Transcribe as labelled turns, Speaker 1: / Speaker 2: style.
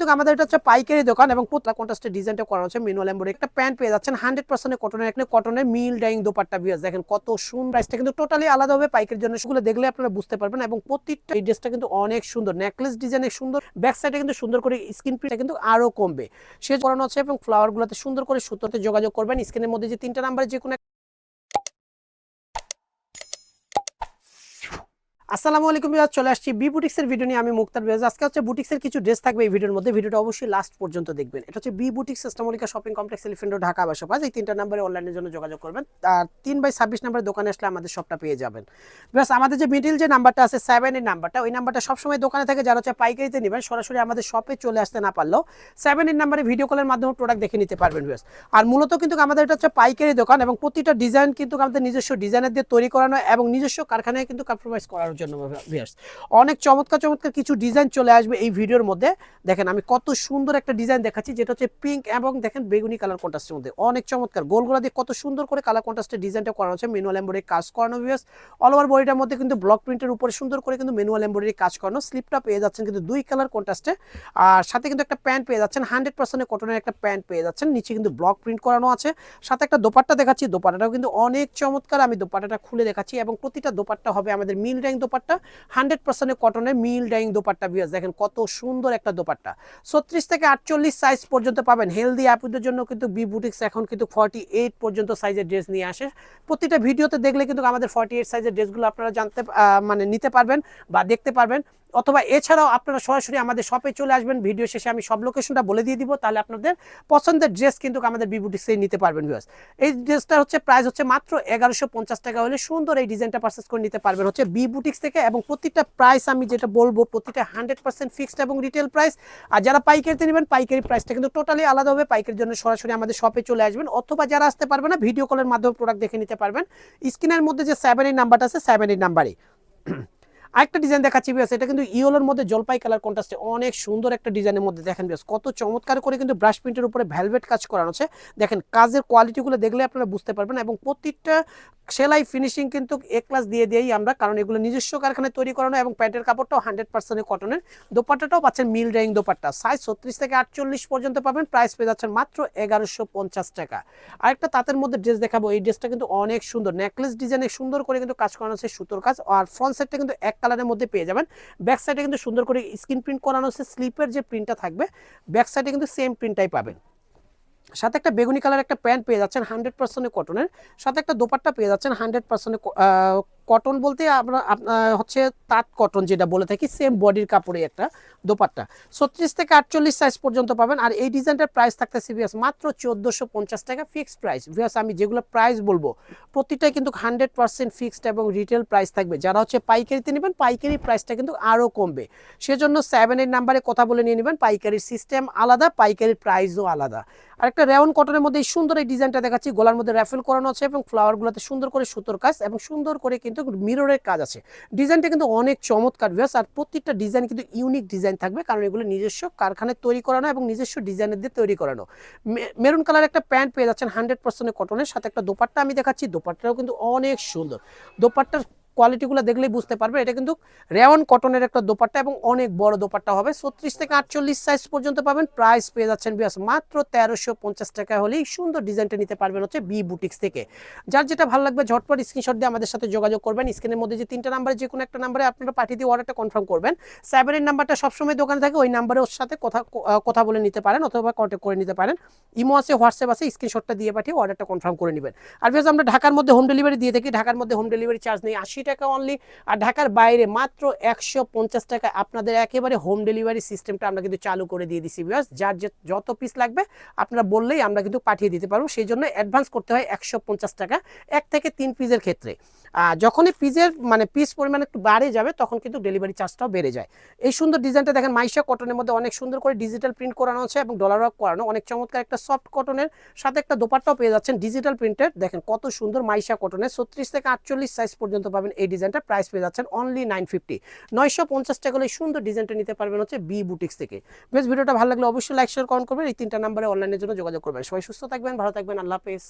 Speaker 1: কিন্তু আমাদের এটা হচ্ছে পাইকারি দোকান এবং পুতলা কন্ট্রাস্টের ডিজাইনটা করা হচ্ছে। মিনুয়াল এম্বয়ডারি একটা প্যান্ট পেয়ে যাচ্ছেন। হান্ড্রেড পার্সেন্ট কটনের একটা কটনের মিল ডাইং দোপাট্টা বিয়াস দেখেন কত সুন্দর প্রাইসটা কিন্তু টোটালি আলাদা হবে পাইকারির জন্য। সেগুলো দেখলে আপনারা বুঝতে পারবেন এবং প্রত্যেকটা এই ড্রেসটা কিন্তু অনেক সুন্দর। নেকলেস ডিজাইনের সুন্দর ব্যাক সাইডে কিন্তু সুন্দর করে স্ক্রিন প্রিন্টটা কিন্তু আরও কমবে। সে করানো আছে এবং ফ্লাওয়ার গুলোতে সুন্দর করে সুতোতে যোগাযোগ করবেন। স্ক্রিনের মধ্যে যে তিনটা নাম্বারে যে কোনো আসসালামু আলাইকুম বিয়াজ চলে আসছি বি বুটিক্সের ভিডিও নিয়ে। আমি মুক্তার বিয়াজ আজকে হচ্ছে বুটিক্সের কিছু ড্রেস থাকবে এই ভিডিওর মধ্যে। ভিডিওটা অবশ্যই লাস্ট পর্যন্ত দেখবেন। এটা হচ্ছে বি বুটিক্স সিস্টেমলিকা শপিং কমপ্লেক্স এলিফেন্ট ঢাকা বাসা পাঁচ। এই তিনটা নাম্বারে অনলাইনের জন্য যোগাযোগ করবেন। আর তিন বাই ছাব্বিশ নাম্বারের দোকানে আসলে আমাদের সবটা পেয়ে যাবেন। বিয়াজ আমাদের যে মিডিল যে নাম্বারটা আছে সেভেনের নাম্বারটা ওই নাম্বারটা সবসময় দোকানে থাকে যারা হচ্ছে পাইকারিতে নেবেন, সরাসরি আমাদের শপে চলে আসতে না পারলেও সেভেনের নাম্বারে ভিডিও কলের মাধ্যমে প্রোডাক্ট দেখে নিতে পারবেন বিয়াজ আর মূলত কিন্তু আমাদের এটা হচ্ছে পাইকারি দোকান এবং প্রতিটা ডিজাইন কিন্তু আমাদের নিজস্ব ডিজাইনের দিয়ে তৈরি করানো এবং নিজস্ব কারখানায় কিন্তু কম্প্রোমাইজ করার জন্য ভিয়ার্স অনেক চমৎকার চমৎকার কিছু ডিজাইন চলে আসবে এই ভিডিওর মধ্যে। দেখেন, আমি কত সুন্দর একটা ডিজাইন দেখাচ্ছি, যেটা হচ্ছে পিঙ্ক এবং দেখেন বেগুনি কালার কন্ট্রাস্টের মধ্যে। অনেক চমৎকার। গোলগুলা দিয়ে কত সুন্দর করে কালার কন্ট্রাস্টের ডিজাইনটা করা হচ্ছে। ম্যানুয়াল এম্বয়ডারি কাজ করানো ভিউয়ার্স অল ওভার বডিটার মধ্যে কিন্তু ব্লক প্রিন্টের উপরে সুন্দর করে কিন্তু ম্যানুয়াল এম্বয়ডারি কাজ করানো। স্লিপটা পেয়ে যাচ্ছেন কিন্তু দুই কালার কন্ট্রাস্টে আর সাথে কিন্তু একটা প্যান্ট পেয়ে যাচ্ছেন। হান্ড্রেড পার্সেন্ট কটনের একটা প্যান্ট পেয়ে যাচ্ছেন। নিচে কিন্তু ব্লক প্রিন্ট করানো আছে। সাথে একটা দোপাট্টা দেখাচ্ছি। দোপাট্টাটাও কিন্তু অনেক চমৎকার। আমি দোপাট্টাটা খুলে দেখাচ্ছি এবং প্রতিটা দোপাট্টা হবে আমাদের mill rank dupatta hundred percent কটনের মিল ডাইং দোপাট্টা বিয়াস দেখেন কত সুন্দর একটা দোপাট্টা। ছত্রিশ থেকে আটচল্লিশ সাইজ পর্যন্ত পাবেন। হেলদি আপুদের জন্য কিন্তু বি বুটিক্স এখন কিন্তু ফর্টি এইট পর্যন্ত সাইজের ড্রেস নিয়ে আসে। প্রতিটা ভিডিওতে দেখলে কিন্তু আমাদের ফর্টি এইট সাইজের ড্রেসগুলো আপনারা জানতে মানে নিতে পারবেন বা দেখতে পারবেন। অথবা এছাড়াও আপনারা সরাসরি আমাদের শপে চলে আসবেন ভিডিও শেষে আমি সব লোকেশনটা বলে দিয়ে দিব, তাহলে আপনাদের পছন্দের ড্রেস কিন্তু আমাদের বিবুটিক্সে নিতে পারবেন ভিউয়ার্স এই ড্রেসটা হচ্ছে প্রাইস হচ্ছে মাত্র এগারোশো পঞ্চাশ টাকা হলে সুন্দর এই ডিজাইনটা পারচেস করে নিতে পারবেন হচ্ছে বি বুটিক্স থেকে এবং প্রতিটা প্রাইস আমি যেটা বলব, প্রতিটা হান্ড্রেড পার্সেন্ট ফিক্সড এবং রিটেল প্রাইস আর যারা পাইকারিতে নেবেন, পাইকারি প্রাইসটা কিন্তু টোটালি আলাদা হবে। পাইকারির জন্য সরাসরি আমাদের শপে চলে আসবেন অথবা যারা আসতে পারবে না ভিডিও কলের মাধ্যমে প্রোডাক্ট দেখে নিতে পারবেন। স্ক্রিনের মধ্যে যে সেভেন এই নাম্বারটা আছে সেভেন এই নাম্বারই আরেকটা ডিজাইন দেখাচ্ছি বিয়াস এটা কিন্তু ইয়েলোর মধ্যে জলপাই কালার কন্ট্রাস্টে অনেক সুন্দর একটা ডিজাইনের মধ্যে দেখেন বিয়াস কত চমৎকার করে কিন্তু ব্রাশ প্রিন্টের উপরে ভ্যালভেট কাজ করানো আছে। দেখেন কাজের কোয়ালিটিগুলো দেখলে আপনারা বুঝতে পারবেন এবং প্রত্যেকটা সেলাই ফিনিশিং কিন্তু এ ক্লাস দিয়ে দিয়েই আমরা, কারণ এগুলো নিজস্ব কারখানায় তৈরি করানো এবং প্যান্টের কাপড়টাও হান্ড্রেড পার্সেন্ট কটনের দোপাট্টাটাও পাচ্ছেন মিল ড্রাইং দোপাট্টা। সাইজ ছত্রিশ থেকে আটচল্লিশ পর্যন্ত পাবেন প্রাইস পেয়ে যাচ্ছেন মাত্র এগারোশো পঞ্চাশ টাকা। আরেকটা তাঁতের মধ্যে ড্রেস দেখাবো, এই ড্রেসটা কিন্তু অনেক সুন্দর। নেকলেস ডিজাইনে সুন্দর করে কিন্তু কাজ করানো আছে সুতোর কাজ, আর ফ্রন্ট সাইডটা কিন্তু এক কালারের মধ্যে পেয়ে যাবেন। ব্যাক সাইডে কিন্তু সুন্দর করে স্ক্রিন প্রিন্ট করানো হচ্ছে স্লিপের যে প্রিন্টটা থাকবে ব্যাক সাইডে কিন্তু সেম প্রিন্টটাই পাবেন। সাথে একটা বেগুনি কালার একটা প্যান্ট পেয়ে যাচ্ছেন হান্ড্রেড পার্সেন্ট কটনের সাথে একটা দোপাট্টা পেয়ে যাচ্ছেন হান্ড্রেড পার্সেন্ট কটন বলতে আমরা আপ- হচ্ছে তাঁত কটন যেটা বলে থাকি সেম বডির কাপড়ে একটা দোপাট্টা। ছত্রিশ থেকে আটচল্লিশ সাইজ পর্যন্ত পাবেন। আর এই ডিজাইনটার প্রাইস থাকতেছে ভিয়াস মাত্র চোদ্দোশো পঞ্চাশ টাকা ফিক্সড প্রাইস ভিয়াস আমি যেগুলো প্রাইস বলব, প্রতিটাই কিন্তু হান্ড্রেড পার্সেন্ট ফিক্সড এবং রিটেল প্রাইস থাকবে। যারা হচ্ছে পাইকারিতে নেবেন, পাইকারি প্রাইসটা কিন্তু আরও কমবে। সেজন্য সেভেন এইট নাম্বারে কথা বলে নিয়ে নেবেন, পাইকারির সিস্টেম আলাদা, পাইকারির প্রাইসও আলাদা। আর একটা রেওন কটনের মধ্যে সুন্দর এই ডিজাইনটা দেখাচ্ছি। গলার মধ্যে র্যাফেল করানো আছে এবং ফ্লাওয়ারগুলোতে সুন্দর করে সুতোর কাজ এবং সুন্দর করে কিন্তু মিররের কাজ আছে। ডিজাইনটা কিন্তু অনেক চমৎকার ভিউস আর প্রত্যেকটা ডিজাইন কিন্তু ইউনিক ডিজাইন থাকবে, কারণ এগুলো নিজস্ব কারখানায় তৈরি করানো এবং নিজস্ব ডিজাইনের দিয়ে তৈরি করানো। মেরুন কালার একটা প্যান্ট পেয়ে যাচ্ছেন হান্ড্রেড পার্সেন্ট কটনের সাথে একটা দোপাট্টা আমি দেখাচ্ছি। দোপাট্টাও কিন্তু অনেক সুন্দর। দোপাট্টার কোয়ালিটিগুলো দেখলেই বুঝতে পারবে। এটা কিন্তু রেওয়ান কটনের একটা দোপাট্টা এবং অনেক বড় দোপাট্টা হবে। ছত্রিশ থেকে আটচল্লিশ সাইজ পর্যন্ত পাবেন। প্রাইস পেয়ে যাচ্ছেন বিয়াস মাত্র তেরোশো পঞ্চাশ টাকা হলেই সুন্দর ডিজাইনটা নিতে পারবেন হচ্ছে বি বুটিক্স থেকে। যার যেটা ভালো লাগবে, ঝটপট স্ক্রিনশট দিয়ে আমাদের সাথে যোগাযোগ করবেন। স্ক্রিনের মধ্যে যে তিনটা নাম্বারে যে কোনো একটা নাম্বারে আপনারা পাঠিয়ে দিয়ে অর্ডারটা কনফার্ম করবেন। সেভেনের নাম্বারটা সবসময় দোকানে থাকে, ওই নাম্বারে ওর সাথে কথা কথা বলে নিতে পারেন অথবা কন্ট্যাক্ট করে নিতে পারেন। ইমো আছে, হোয়াটসঅ্যাপ আছে স্ক্রিনশটটা দিয়ে পাঠিয়ে অর্ডারটা কনফার্ম করে নেবেন। আর বিকজ আমরা ঢাকার মধ্যে হোম ডেলিভারি দিয়ে থাকি। ঢাকার মধ্যে হোম ডেলিভারি চার্জ নেই। আশি টাকা অনলি আর ঢাকার বাইরে মাত্র একশো পঞ্চাশ টাকা আপনাদের একেবারে হোম ডেলিভারি সিস্টেমটা আমরা কিন্তু চালু করে দিয়ে দিচ্ছি বিকজ যার যত পিস লাগবে, আপনারা বললেই আমরা কিন্তু পাঠিয়ে দিতে পারব। সেই জন্য অ্যাডভান্স করতে হয় একশো পঞ্চাশ টাকা, এক থেকে তিন পিসের ক্ষেত্রে। আর যখনই পিসের মানে পিস পরিমাণ একটু বাড়ে যাবে, তখন কিন্তু ডেলিভারি চার্জটাও বেড়ে যায়। এই সুন্দর ডিজাইনটা দেখেন, মাইশা কটনের মধ্যে অনেক সুন্দর করে ডিজিটাল প্রিন্ট করানো আছে এবং ডলার ওয়ার্ক করানো। অনেক চমৎকার একটা সফট কটনের সাথে একটা দোপাট্টাও পেয়ে যাচ্ছেন ডিজিটাল প্রিন্টেড দেখেন কত সুন্দর মাইশা কটনের ছত্রিশ থেকে আটচল্লিশ সাইজ পর্যন্ত পাবেন এই ডিজাইনটা প্রাইস পেয়ে যাচ্ছেন অনলি নাইন ফিফটি নয়শো পঞ্চাশ টাকা হলে সুন্দর ডিজাইনটা নিতে পারবেন হচ্ছে বি বুটিক্স থেকে। বেশ, ভিডিওটা ভালো লাগলে অবশ্যই লাইক শেয়ার কমেন্ট করবেন। এই তিনটা নাম্বারে অনলাইনের জন্য যোগাযোগ করবেন। সবাই সুস্থ থাকবেন, ভালো থাকবেন, আল্লাহ হাফেজ।